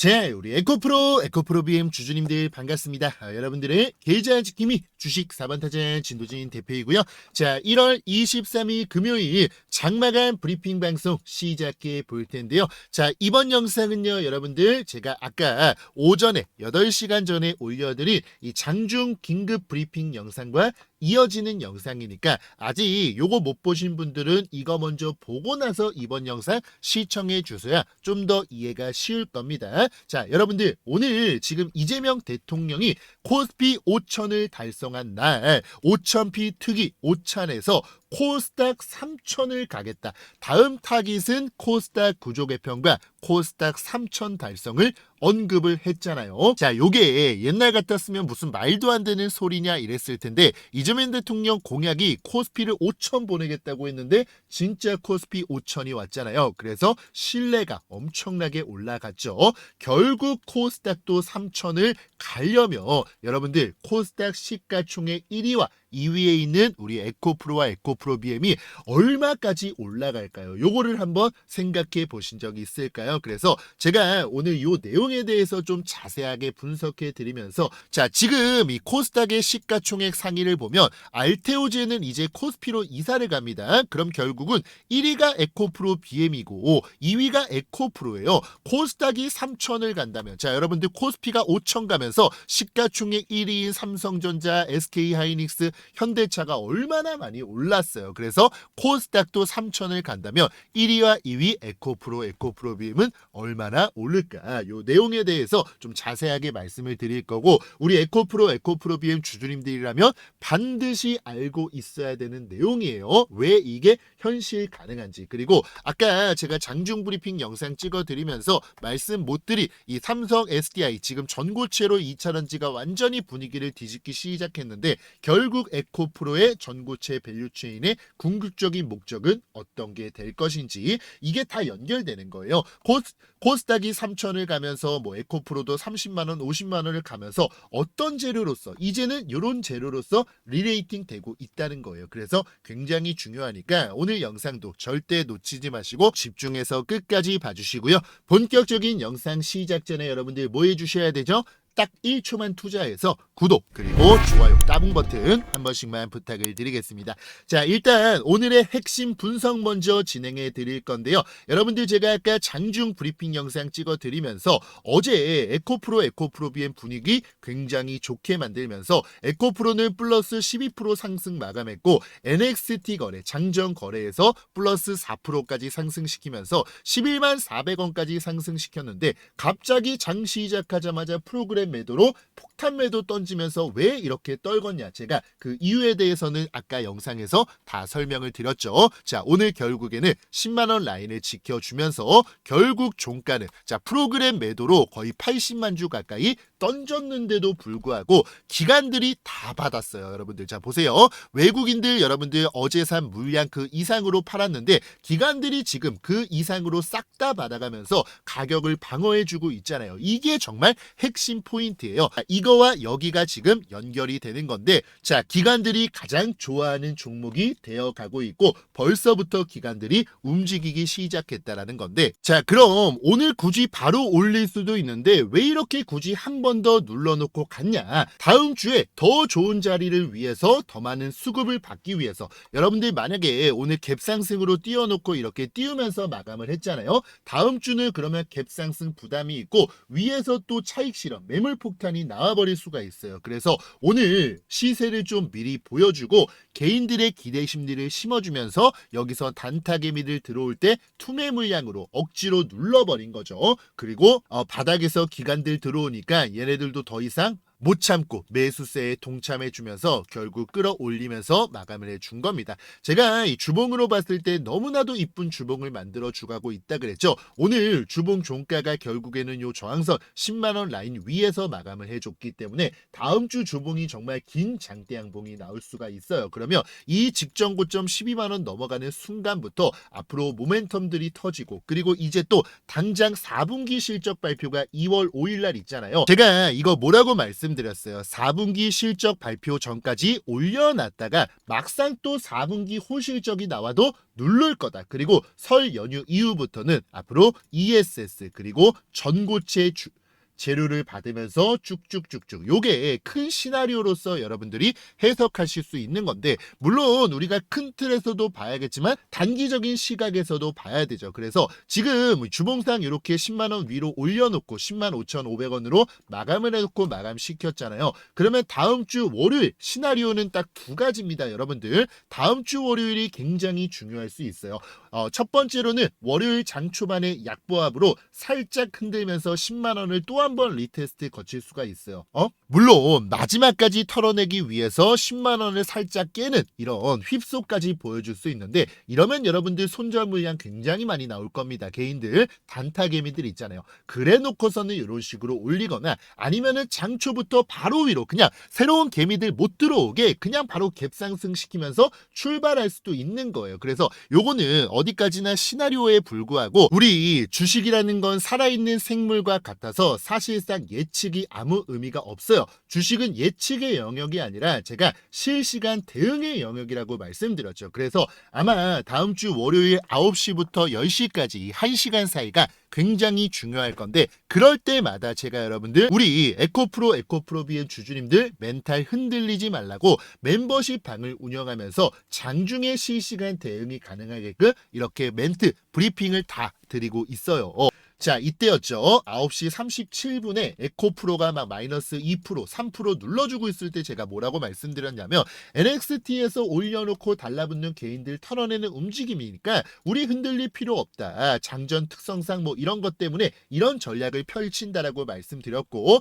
자, 우리 에코프로, 에코프로 BM 주주님들 반갑습니다. 아, 여러분들의 계좌 지킴이 주식 4번 타자 진도진 대표이고요. 자, 1월 23일 금요일 장마간 브리핑 방송 시작해 볼 텐데요. 자, 이번 영상은요, 여러분들 제가 아까 오전에 8시간 전에 올려드린 이 장중 긴급 브리핑 영상과 이어지는 영상이니까 아직 요거 못 보신 분들은 이거 먼저 보고 나서 이번 영상 시청해 주셔야 좀 더 이해가 쉬울 겁니다. 자, 여러분들 오늘 지금 이재명 대통령이 코스피 5천을 달성한 날 5천피 특위 5찬에서 코스닥 3천을 가겠다. 다음 타깃은 코스닥 구조 개편과 코스닥 3천 달성을 언급을 했잖아요. 자, 요게 옛날 같았으면 무슨 말도 안 되는 소리냐 이랬을 텐데 이재명 대통령 공약이 코스피를 5천 보내겠다고 했는데 진짜 코스피 5천이 왔잖아요. 그래서 신뢰가 엄청나게 올라갔죠. 결국 코스닥도 3천을 가려면 여러분들 코스닥 시가총액 1위와 2위에 있는 우리 에코프로와 에코프로 BM이 얼마까지 올라갈까요? 요거를 한번 생각해 보신 적이 있을까요? 그래서 제가 오늘 요 내용에 대해서 좀 자세하게 분석해 드리면서 자, 지금 이 코스닥의 시가총액 상위를 보면 알테오제는 이제 코스피로 이사를 갑니다. 그럼 결국은 1위가 에코프로 BM이고 2위가 에코프로예요. 코스닥이 3천을 간다면 자, 여러분들 코스피가 5천 가면 서 시가총액 1위인 삼성전자, SK하이닉스, 현대차가 얼마나 많이 올랐어요. 그래서 코스닥도 3천을 간다면 1위와 2위 에코프로, 에코프로 BM은 얼마나 오를까? 요 내용에 대해서 좀 자세하게 말씀을 드릴 거고 우리 에코프로, 에코프로 BM 주주님들이라면 반드시 알고 있어야 되는 내용이에요. 왜 이게 현실 가능한지 그리고 아까 제가 장중 브리핑 영상 찍어 드리면서 말씀 못 드리 이 삼성 SDI 지금 전고체로 2차전지가 완전히 분위기를 뒤집기 시작했는데 결국 에코프로의 전고체 밸류체인의 궁극적인 목적은 어떤 게 될 것인지 이게 다 연결되는 거예요. 코스, 코스닥이 3천을 가면서 뭐 에코프로도 30만 원, 50만 원을 가면서 어떤 재료로서 이제는 이런 재료로서 리레이팅 되고 있다는 거예요. 그래서 굉장히 중요하니까 오늘 영상도 절대 놓치지 마시고 집중해서 끝까지 봐주시고요. 본격적인 영상 시작 전에 여러분들 뭐 해주셔야 되죠? 딱 1초만 투자해서 구독 그리고 좋아요 따봉 버튼 한 번씩만 부탁을 드리겠습니다. 자 일단 오늘의 핵심 분석 먼저 진행해 드릴 건데요. 여러분들 제가 아까 장중 브리핑 영상 찍어 드리면서 어제 에코프로 에코프로 BM 분위기 굉장히 좋게 만들면서 에코프로는 플러스 12% 상승 마감했고 NXT 거래 장전 거래에서 플러스 4%까지 상승시키면서 11만 400원까지 상승시켰는데 갑자기 장 시작하자마자 프로그램 매도로 폭탄 매도 던지면서 왜 이렇게 떨궜냐 제가 그 이유에 대해서는 아까 영상에서 다 설명을 드렸죠. 자 오늘 결국에는 10만원 라인을 지켜주면서 결국 종가는 자 프로그램 매도로 거의 80만 주 가까이 던졌는데도 불구하고 기관들이 다 받았어요. 여러분들 자 보세요. 외국인들 여러분들 어제 산 물량 그 이상으로 팔았는데 기관들이 지금 그 이상으로 싹 다 받아가면서 가격을 방어해주고 있잖아요. 이게 정말 핵심 포인트예요. 자, 이거와 여기가 지금 연결이 되는 건데 자 기관들이 가장 좋아하는 종목이 되어가고 있고 벌써부터 기관들이 움직이기 시작했다라는 건데 자 그럼 오늘 굳이 바로 올릴 수도 있는데 왜 이렇게 굳이 한 번 더 눌러놓고 갔냐? 다음 주에 더 좋은 자리를 위해서 더 많은 수급을 받기 위해서. 여러분들 만약에 오늘 갭상승으로 띄워놓고 이렇게 띄우면서 마감을 했잖아요. 다음 주는 그러면 갭상승 부담이 있고 위에서 또 차익 실험 매물 폭탄이 나와버릴 수가 있어요 그래서 오늘 시세를 좀 미리 보여주고 개인들의 기대 심리를 심어주면서 여기서 단타 개미들 들어올 때 투매 물량으로 억지로 눌러버린 거죠. 그리고 어, 바닥에서 기관들 들어오니까 얘네들도 더 이상 못 참고 매수세에 동참해 주면서 결국 끌어올리면서 마감을 해 준 겁니다. 제가 이 주봉으로 봤을 때 너무나도 이쁜 주봉을 만들어 주가고 있다 그랬죠. 오늘 주봉 종가가 결국에는 요 저항선 10만 원 라인 위에서 마감을 해 줬기 때문에 다음 주 주봉이 정말 긴 장대 양봉이 나올 수가 있어요. 그러면 이 직전 고점 12만 원 넘어가는 순간부터 앞으로 모멘텀들이 터지고 그리고 이제 또 당장 4분기 실적 발표가 2월 5일 날 있잖아요. 제가 이거 뭐라고 말씀 말씀드렸어요. 4분기 실적 발표 전까지 올려놨다가 막상 또 4분기 호실적이 나와도 누를 거다. 그리고 설 연휴 이후부터는 앞으로 ESS 그리고 전고체 주, 재료를 받으면서 쭉쭉쭉쭉 요게 큰 시나리오로서 여러분들이 해석하실 수 있는 건데 물론 우리가 큰 틀에서도 봐야겠지만 단기적인 시각에서도 봐야 되죠. 그래서 지금 주봉상 이렇게 10만 원 위로 올려놓고 10만 5,500원으로 마감을 해놓고 마감시켰잖아요. 그러면 다음 주 월요일 시나리오는 딱 두 가지입니다, 여러분들. 다음 주 월요일이 굉장히 중요할 수 있어요. 어, 첫 번째로는 월요일 장 초반에 약보합으로 살짝 흔들면서 10만 원을 또한 번 리테스트 거칠 수가 있어요. 어? 물론 마지막까지 털어내기 위해서 10만 원을 살짝 깨는 이런 휩소까지 보여줄 수 있는데 이러면 여러분들 손절 물량 굉장히 많이 나올 겁니다. 개인들 단타 개미들 있잖아요. 그래 놓고서는 이런 식으로 올리거나 아니면은 장초부터 바로 위로 그냥 새로운 개미들 못 들어오게 그냥 바로 갭상승 시키면서 출발할 수도 있는 거예요. 그래서 요거는 어디까지나 시나리오에 불구하고 우리 주식이라는 건 살아있는 생물과 같아서 사실 상 예측이 아무 의미가 없어요. 주식은 예측의 영역이 아니라 제가 실시간 대응의 영역이라고 말씀드렸죠. 그래서 아마 다음 주 월요일 9시부터 10시까지 1시간 사이가 굉장히 중요할 건데 그럴 때마다 제가 여러분들 우리 에코프로 에코프로 비의 주주님들 멘탈 흔들리지 말라고 멤버십 방을 운영하면서 장중에 실시간 대응이 가능하게끔 이렇게 멘트 브리핑을 다 드리고 있어요. 어, 자, 이때였죠. 9시 37분에 에코프로가 막 마이너스 2%, 3% 눌러주고 있을 때 제가 뭐라고 말씀드렸냐면 NXT에서 올려놓고 달라붙는 개인들 털어내는 움직임이니까 우리 흔들릴 필요 없다. 장전 특성상 뭐 이런 것 때문에 이런 전략을 펼친다라고 말씀드렸고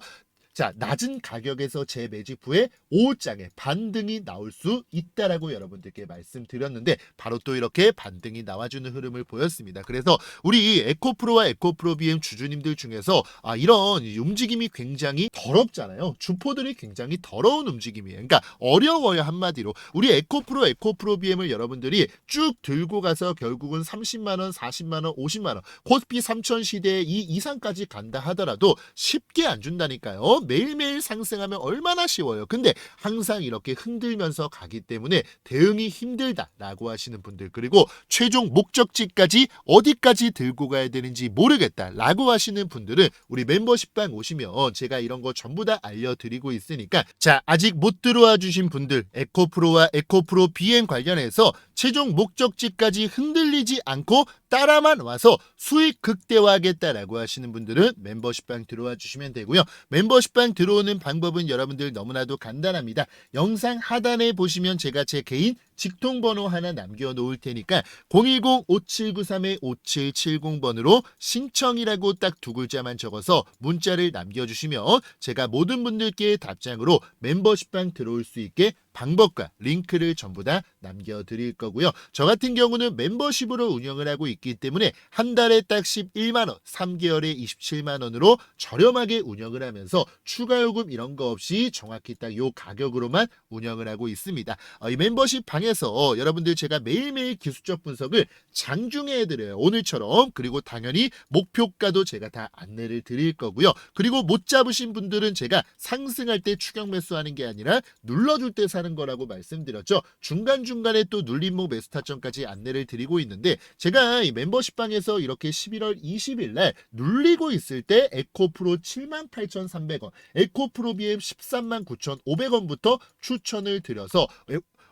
자, 낮은 가격에서 재매집 후에 5장에 반등이 나올 수 있다라고 여러분들께 말씀드렸는데 바로 또 이렇게 반등이 나와주는 흐름을 보였습니다. 그래서 우리 에코프로와 에코프로 BM 주주님들 중에서 아, 이런 움직임이 굉장히 더럽잖아요. 주포들이 굉장히 더러운 움직임이에요. 그러니까 어려워요 한마디로. 우리 에코프로 에코프로 BM을 여러분들이 쭉 들고 가서 결국은 30만 원, 40만 원, 50만 원, 코스피 3000 시대에 이 이상까지 간다 하더라도 쉽게 안 준다니까요. 매일매일 상승하면 얼마나 쉬워요. 근데 항상 이렇게 흔들면서 가기 때문에 대응이 힘들다라고 하시는 분들 그리고 최종 목적지까지 어디까지 들고 가야 되는지 모르겠다라고 하시는 분들은 우리 멤버십방 오시면 제가 이런 거 전부 다 알려드리고 있으니까 자 아직 못 들어와 주신 분들 에코프로와 에코프로 BM 관련해서 최종 목적지까지 흔들리지 않고 따라만 와서 수익 극대화하겠다라고 하시는 분들은 멤버십방 들어와 주시면 되고요. 멤버십 방 들어오는 방법은 여러분들 너무나도 간단합니다. 영상 하단에 보시면 제가 제 개인 직통번호 하나 남겨놓을 테니까 010-5793-5770번으로 신청이라고 딱 두 글자만 적어서 문자를 남겨주시면 제가 모든 분들께 답장으로 멤버십방 들어올 수 있게 방법과 링크를 전부 다 남겨드릴 거고요. 저 같은 경우는 멤버십으로 운영을 하고 있기 때문에 한 달에 딱 11만원, 3개월에 27만원으로 저렴하게 운영을 하면서 추가 요금 이런 거 없이 정확히 딱 요 가격으로만 운영을 하고 있습니다. 어, 이 멤버십 방에서 여러분들 제가 매일매일 기술적 분석을 장중에 해드려요. 오늘처럼. 그리고 당연히 목표가도 제가 다 안내를 드릴 거고요. 그리고 못 잡으신 분들은 제가 상승할 때 추격 매수하는 게 아니라 눌러줄 때 사는 거라고 말씀드렸죠. 중간중간에 또 눌림목 매수 타점까지 안내를 드리고 있는데 제가 이 멤버십 방에서 이렇게 11월 20일 날 눌리고 있을 때 에코프로 78,300원, 에코프로 BM 139,500원부터 추천을 드려서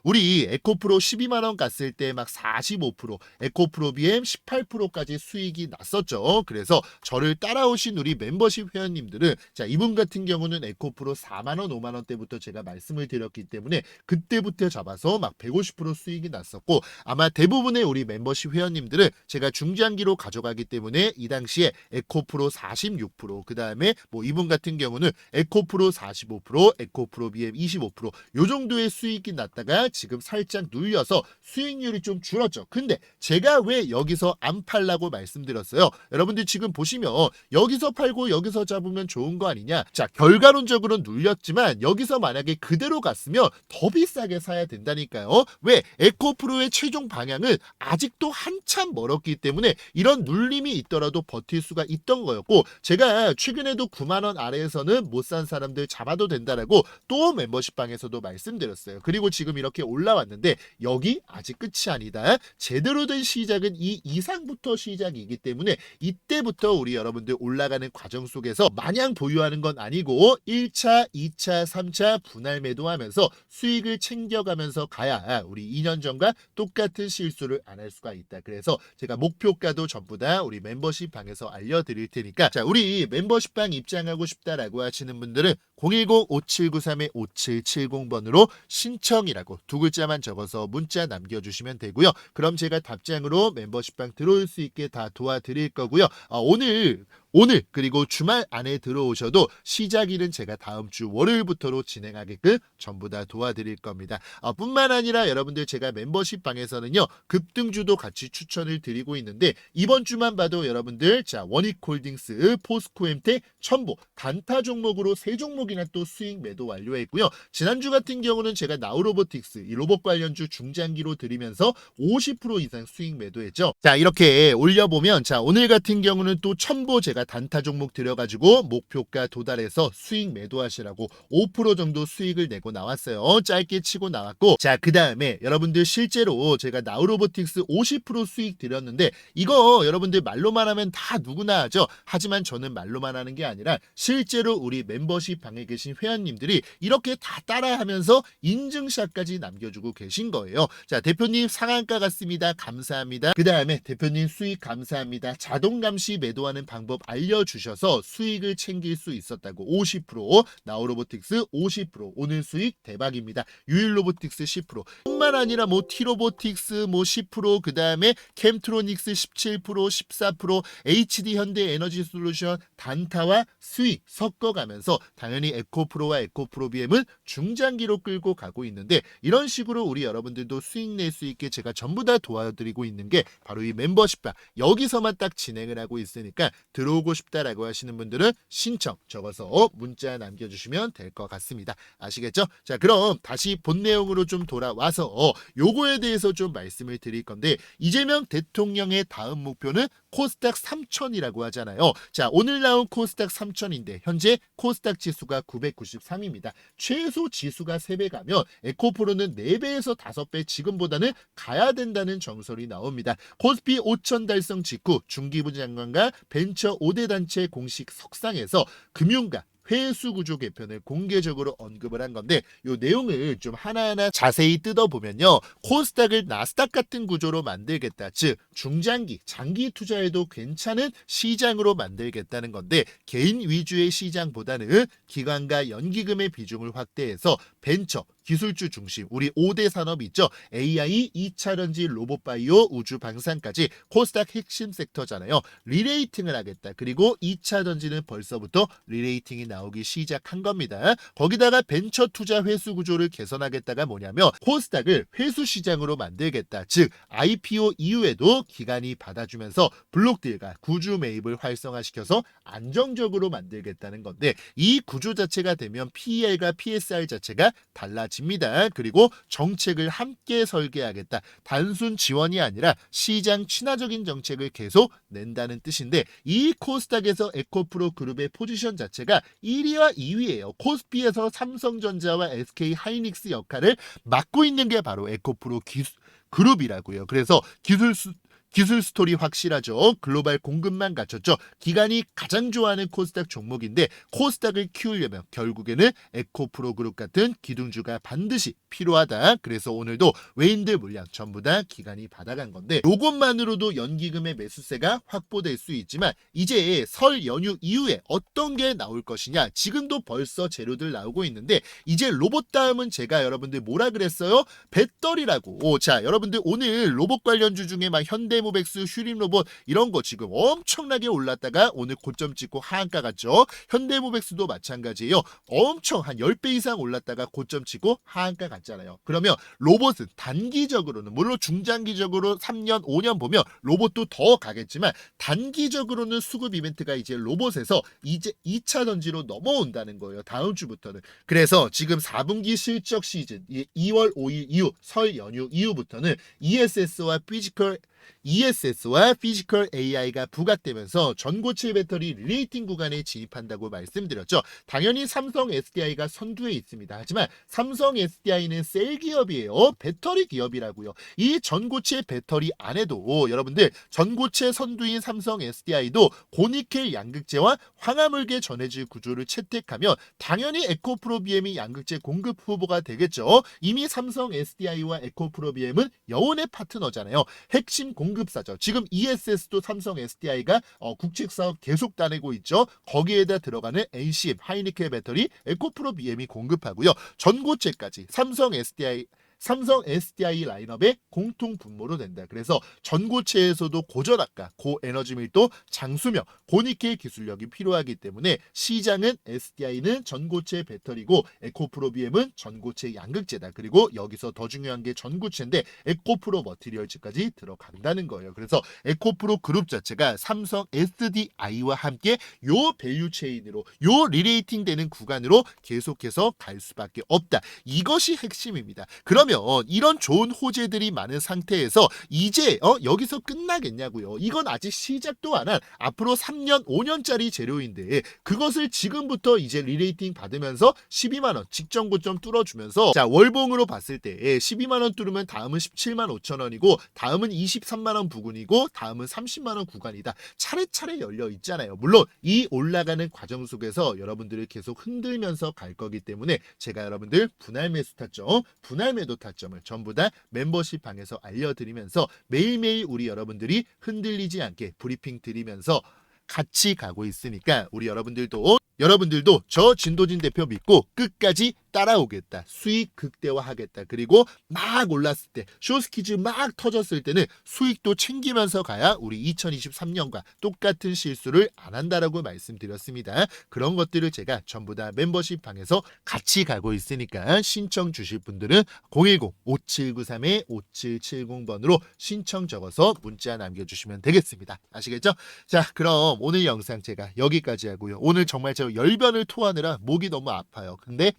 우리 에코프로 12만 원 갔을 때 막 45%, 에코프로 BM 18%까지 수익이 났었죠. 그래서 저를 따라오신 우리 멤버십 회원님들은 자, 이분 같은 경우는 에코프로 4만 원, 5만원 때부터 제가 말씀을 드렸기 때문에 그때부터 잡아서 막 150% 수익이 났었고 아마 대부분의 우리 멤버십 회원님들은 제가 중장기로 가져가기 때문에 이 당시에 에코프로 46%, 그 다음에 뭐 이분 같은 경우는 에코프로 45%, 에코프로 BM 25%요 정도의 수익이 났다가 지금 살짝 눌려서 수익률이 좀 줄었죠. 근데 제가 왜 여기서 안 팔라고 말씀드렸어요. 여러분들 지금 보시면 여기서 팔고 여기서 잡으면 좋은 거 아니냐? 자, 결과론적으로 눌렸지만 여기서 만약에 그대로 갔으면 더 비싸게 사야 된다니까요. 왜? 에코프로의 최종 방향은 아직도 한참 멀었기 때문에 이런 눌림이 있더라도 버틸 수가 있던 거였고 제가 최근에도 9만 원 아래에서는 못 산 사람들 잡아도 된다라고 또 멤버십 방에서도 말씀드렸어요. 그리고 지금 이렇게 올라왔는데 여기 아직 끝이 아니다. 제대로 된 시작은 이 이상부터 시작이기 때문에 이때부터 우리 여러분들 올라가는 과정 속에서 마냥 보유하는 건 아니고 1차, 2차, 3차 분할 매도하면서 수익을 챙겨가면서 가야 우리 2년 전과 똑같은 실수를 안 할 수가 있다. 그래서 제가 목표가도 전부 다 우리 멤버십 방에서 알려드릴 테니까 자 우리 멤버십 방 입장하고 싶다라고 하시는 분들은 010-5793-5770번으로 신청이라고 두 글자만 적어서 문자 남겨주시면 되고요. 그럼 제가 답장으로 멤버십방 들어올 수 있게 다 도와드릴 거고요. 어, 오늘 오늘 그리고 주말 안에 들어오셔도 시작일은 제가 다음 주 월요일부터로 진행하게끔 전부 다 도와드릴 겁니다. 어, 뿐만 아니라 여러분들 제가 멤버십 방에서는요 급등주도 같이 추천을 드리고 있는데 이번 주만 봐도 여러분들 자 원익홀딩스, 포스코엠텍, 첨보 단타 종목으로 세 종목이나 또 수익 매도 완료했고요. 지난주 같은 경우는 제가 나우로보틱스 이 로봇 관련주 중장기로 드리면서 50% 이상 수익 매도했죠. 자 이렇게 올려보면 자 오늘 같은 경우는 또 첨보 제가 단타 종목 들여가지고 목표가 도달해서 수익 매도하시라고 5% 정도 수익을 내고 나왔어요. 짧게 치고 나왔고 자 그 다음에 여러분들 실제로 제가 나우로보틱스 50% 수익 드렸는데 이거 여러분들 말로만 하면 다 누구나 하죠. 하지만 저는 말로만 하는 게 아니라 실제로 우리 멤버십 방에 계신 회원님들이 이렇게 다 따라하면서 인증샷까지 남겨주고 계신 거예요. 자 대표님 상한가 같습니다. 감사합니다. 그 다음에 대표님 수익 감사합니다. 자동 감시 매도하는 방법 알려주셔서 수익을 챙길 수 있었다고 50% 나우로보틱스 50% 오늘 수익 대박입니다. 유일로보틱스 10% 뿐만 아니라 뭐 티로보틱스 뭐 10%그 다음에 캠트로닉스 17% 14% HD 현대 에너지 솔루션 단타와 수익 섞어가면서 당연히 에코프로와 에코프로비엠은 중장기로 끌고 가고 있는데 이런 식으로 우리 여러분들도 수익 낼 수 있게 제가 전부 다 도와드리고 있는 게 바로 이 멤버십방 여기서만 딱 진행을 하고 있으니까 들어 오고 싶다라고 하시는 분들은 신청 적어서 문자 남겨주시면 될 것 같습니다. 아시겠죠? 자 그럼 다시 본 내용으로 좀 돌아와서 요거에 대해서 좀 말씀을 드릴 건데 이재명 대통령의 다음 목표는 코스닥 3천이라고 하잖아요. 자 오늘 나온 코스닥 3천인데 현재 코스닥 지수가 993입니다. 최소 지수가 3배 가면 에코프로는 4배에서 5배 지금보다는 가야 된다는 정설이 나옵니다. 코스피 5천 달성 직후 중기부 장관과 벤처 5대 단체 공식 석상에서 금융가 회수 구조 개편을 공개적으로 언급을 한 건데 이 내용을 좀 하나하나 자세히 뜯어보면요. 코스닥을 나스닥 같은 구조로 만들겠다. 즉 중장기, 장기 투자에도 괜찮은 시장으로 만들겠다는 건데 개인 위주의 시장보다는 기관과 연기금의 비중을 확대해서 벤처, 기술주 중심 우리 5대 산업 있죠. AI, 2차전지, 로봇바이오, 우주 방산까지 코스닥 핵심 섹터잖아요. 리레이팅을 하겠다. 그리고 2차전지는 벌써부터 리레이팅이 나오기 시작한 겁니다. 거기다가 벤처 투자 회수 구조를 개선하겠다가 뭐냐면 코스닥을 회수 시장으로 만들겠다. 즉 IPO 이후에도 기관이 받아주면서 블록딜과 구주 매입을 활성화시켜서 안정적으로 만들겠다는 건데 이 구조 자체가 되면 PER과 PSR 자체가 달라집니다. 그리고 정책을 함께 설계하겠다. 단순 지원이 아니라 시장 친화적인 정책을 계속 낸다는 뜻인데 이 코스닥에서 에코프로 그룹의 포지션 자체가 1위와 2위예요. 코스피에서 삼성전자와 SK 하이닉스 역할을 맡고 있는 게 바로 에코프로 기술 그룹이라고요. 그래서 기술 수, 기술 스토리 확실하죠. 글로벌 공급만 갖췄죠. 기관이 가장 좋아하는 코스닥 종목인데 코스닥을 키우려면 결국에는 에코프로 그룹 같은 기둥주가 반드시 필요하다. 그래서 오늘도 외인들 물량 전부 다 기관이 받아간 건데 이것만으로도 연기금의 매수세가 확보될 수 있지만 이제 설 연휴 이후에 어떤 게 나올 것이냐 지금도 벌써 재료들 나오고 있는데 이제 로봇 다음은 제가 여러분들 뭐라 그랬어요? 배터리라고. 오, 자 여러분들 오늘 로봇 관련주 중에 막 현대 현대모백스 휴림 로봇 이런 거 지금 엄청나게 올랐다가 오늘 고점 찍고 하한가 갔죠. 현대모백스도 마찬가지예요. 엄청 한 10배 이상 올랐다가 고점 치고 하한가 갔잖아요. 그러면 로봇은 단기적으로는 물론 중장기적으로 3년, 5년 보면 로봇도 더 가겠지만 단기적으로는 수급 이벤트가 이제 로봇에서 이제 2차 전지로 넘어온다는 거예요. 다음 주부터는. 그래서 지금 4분기 실적 시즌 이 2월 5일 이후 설 연휴 이후부터는 ESS와 피지컬 ESS와 피지컬 AI가 부각되면서 전고체 배터리 리레이팅 구간에 진입한다고 말씀드렸죠. 당연히 삼성 SDI가 선두에 있습니다. 하지만 삼성 SDI는 셀 기업이에요. 배터리 기업이라고요. 이 전고체 배터리 안에도 여러분들 전고체 선두인 삼성 SDI도 고니켈 양극재와 황화물계 전해질 구조를 채택하면 당연히 에코프로비엠이 양극재 공급 후보가 되겠죠. 이미 삼성 SDI와 에코프로비엠은 여운의 파트너잖아요. 핵심 공급사죠. 지금 ESS도 삼성 SDI가 어, 국책 사업 계속 따내고 있죠. 거기에다 들어가는 NCM 하이니켈 배터리 에코프로 BM이 공급하고요. 전고체까지 삼성 SDI 삼성 SDI 라인업의 공통 분모로 된다. 그래서 전고체에서도 고전압과 고에너지 밀도, 장수명, 고니켈 기술력이 필요하기 때문에 시장은 SDI는 전고체 배터리고 에코프로 BM은 전고체 양극재다. 그리고 여기서 더 중요한 게 전고체인데 에코프로 머티리얼즈까지 들어간다는 거예요. 그래서 에코프로 그룹 자체가 삼성 SDI와 함께 요 밸류 체인으로 요 리레이팅 되는 구간으로 계속해서 갈 수밖에 없다. 이것이 핵심입니다. 그 러면 이런 좋은 호재들이 많은 상태에서 이제 어 여기서 끝나겠냐고요. 이건 아직 시작도 안 한 앞으로 3년, 5년짜리 재료인데 그것을 지금부터 이제 리레이팅 받으면서 12만 원 직전 고점 뚫어주면서 자 월봉으로 봤을 때 12만 원 뚫으면 다음은 17만 5천 원이고 다음은 23만 원 부근이고 다음은 30만 원 구간이다. 차례차례 열려 있잖아요. 물론 이 올라가는 과정 속에서 여러분들을 계속 흔들면서 갈 거기 때문에 제가 여러분들 분할 매수 타점, 분할 매도 타점을 전부 다 멤버십 방에서 알려드리면서 매일매일 우리 여러분들이 흔들리지 않게 브리핑 드리면서 같이 가고 있으니까 우리 여러분들도 여러분들도 저 진도진 대표 믿고 끝까지 따라오겠다. 수익 극대화하겠다. 그리고 막 올랐을 때 쇼스키즈 막 터졌을 때는 수익도 챙기면서 가야 우리 2023년과 똑같은 실수를 안 한다라고 말씀드렸습니다. 그런 것들을 제가 전부 다 멤버십 방에서 같이 가고 있으니까 신청 주실 분들은 010-5793-5770번으로 신청 적어서 문자 남겨주시면 되겠습니다. 아시겠죠? 자, 그럼 오늘 영상 제가 여기까지 하고요. 오늘 정말 저 열변을 토하느라 목이 너무 아파요. 근데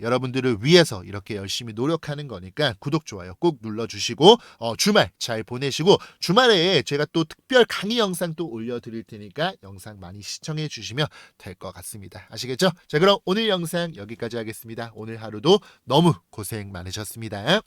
여러분들을 위해서 이렇게 열심히 노력하는 거니까 구독, 좋아요 꼭 눌러주시고 어, 주말 잘 보내시고 주말에 제가 또 특별 강의 영상 또 올려드릴 테니까 영상 많이 시청해 주시면 될 것 같습니다. 아시겠죠? 자, 그럼 오늘 영상 여기까지 하겠습니다. 오늘 하루도 너무 고생 많으셨습니다.